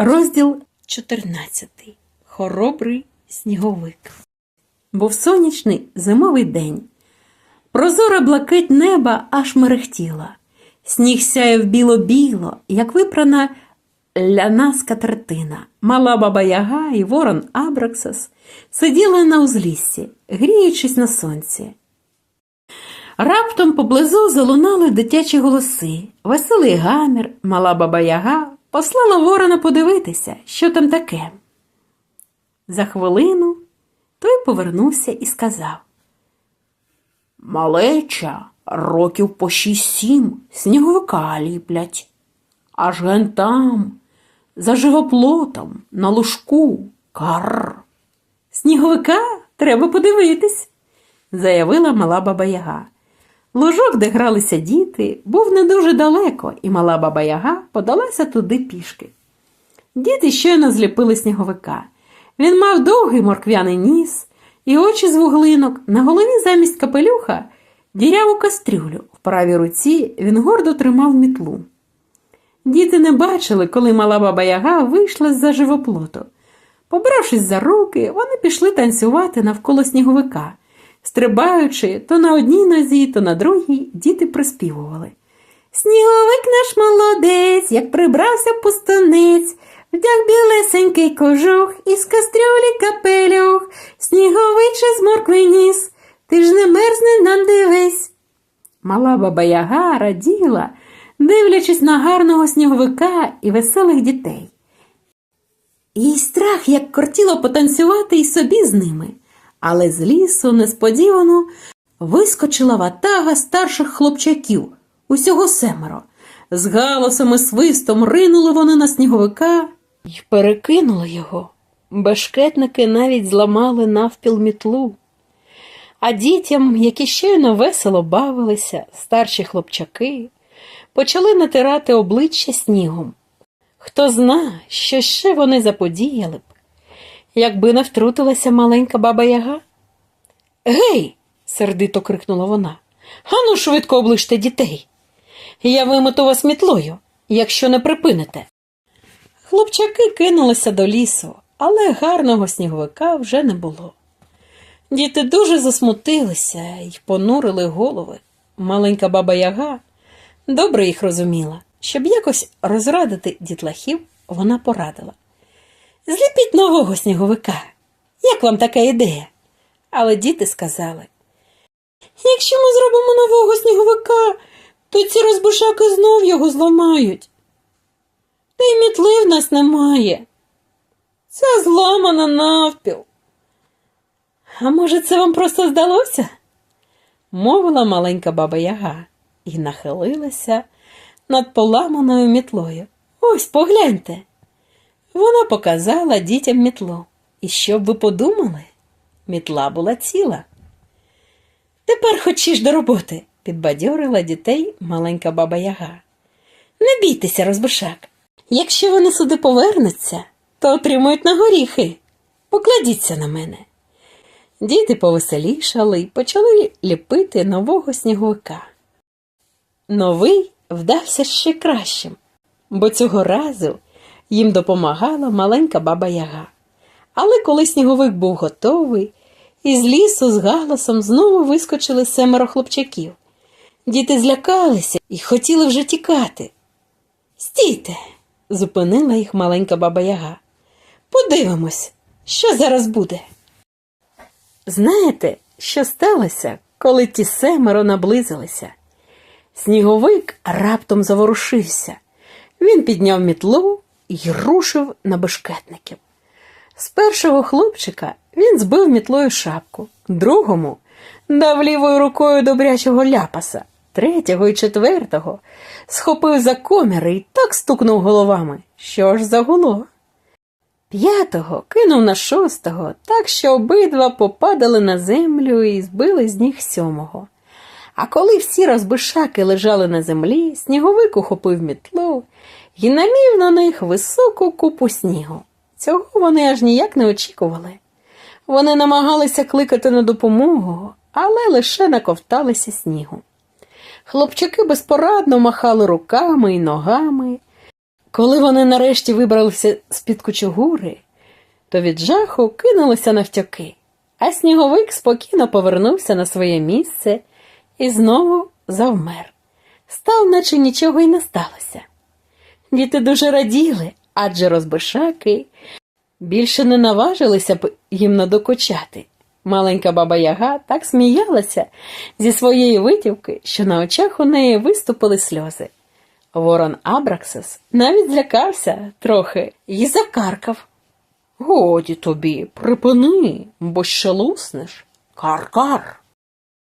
Розділ 14. Хоробрий сніговик. Був сонячний зимовий день. Прозора блакить неба аж мерехтіла. Сніг сяяв біло-біло, як випрана ляна скатертина. Мала баба Яга і ворон Абраксас сиділи на узліссі, гріючись на сонці. Раптом поблизу залунали дитячі голоси, веселий гамір, мала баба Яга послала ворона подивитися, що там таке. За хвилину той повернувся і сказав Малеча, років по шість-сім сніговика ліплять. Аж ген там, за живоплотом, на лужку, кар. Сніговика треба подивитись, заявила мала баба Яга. Лужок, де гралися діти, був не дуже далеко, і мала баба Яга подалася туди пішки. Діти щойно зліпили сніговика. Він мав довгий морквяний ніс і очі з вуглинок, на голові замість капелюха діряву кастрюлю. В правій руці він гордо тримав мітлу. Діти не бачили, коли мала баба Яга вийшла з-за живоплоту. Побравшись за руки, вони пішли танцювати навколо сніговика. Стрибаючи то на одній нозі, то на другій, діти приспівували. Сніговик наш молодець, як прибрався пустунець, вдяг білесенький кожух, із кастрюлі капелюх, сніговиче з моркви ніс, ти ж не мерзне нам дивись. Мала баба Яга раділа, дивлячись на гарного сніговика і веселих дітей. Їй страх, як кортіло потанцювати і собі з ними, але з лісу несподівано вискочила ватага старших хлопчаків, усього семеро. З галасом і свистом ринули вони на сніговика і перекинули його. Бешкетники навіть зламали навпіл мітлу. А дітям, які щойно весело бавилися, старші хлопчаки, почали натирати обличчя снігом. Хто зна, що ще вони заподіяли б, якби не втрутилася маленька баба Яга? Гей, сердито крикнула вона. Ану швидко оближте дітей. Я вимоту вас мітлою, якщо не припините. Хлопчаки кинулися до лісу, але гарного сніговика вже не було. Діти дуже засмутилися і понурили голови. Маленька баба Яга добре їх розуміла. Щоб якось розрадити дітлахів, вона порадила. Зліпіть нового сніговика. Як вам така ідея? Але діти сказали. Якщо ми зробимо нового сніговика, то ці розбушаки знов його зламають. Та й мітли в нас немає. Це зламана навпіл. А може, це вам просто здалося? мовила маленька баба Яга і нахилилася над поламаною мітлою. Ось погляньте. Вона показала дітям мітлу. І що б ви подумали? Мітла була ціла. Тепер хочеш до роботи, підбадьорила дітей маленька баба Яга. Не бійтеся, розбишак. Якщо вони сюди повернуться, то отримують на горіхи. Покладіться на мене. Діти повеселішали і почали ліпити нового сніговика. Новий вдався ще кращим, бо цього разу їм допомагала маленька баба Яга. Але коли сніговик був готовий, із лісу з галасом знову вискочили семеро хлопчаків. Діти злякалися і хотіли вже тікати. Стійте, зупинила їх маленька баба Яга. Подивимось, що зараз буде. Знаєте, що сталося, коли ті семеро наблизилися? Сніговик раптом заворушився. Він підняв мітлу і рушив на бешкетників. З першого хлопчика він збив мітлою шапку, другому дав лівою рукою добрячого ляпаса, третього і четвертого схопив за коміри і так стукнув головами, що ж загуло. П'ятого кинув на шостого, так що обидва попадали на землю і збили з ніг сьомого. А коли всі розбишаки лежали на землі, сніговик ухопив мітлу і намів на них високу купу снігу. Цього вони аж ніяк не очікували. Вони намагалися кликати на допомогу, але лише наковталися снігу. Хлопчаки безпорадно махали руками і ногами, Коли вони нарешті вибралися з-під кучугури, то від жаху кинулися навтьоки, а сніговик спокійно повернувся на своє місце і знову завмер. Став, наче нічого й не сталося. Діти дуже раділи, адже розбишаки більше не наважилися б їм надокучати. Маленька баба Яга так сміялася зі своєї витівки, що на очах у неї виступили сльози. Ворон Абраксис навіть злякався трохи і закаркав. Годі тобі, припини, бо ще луснеш. Кар-кар.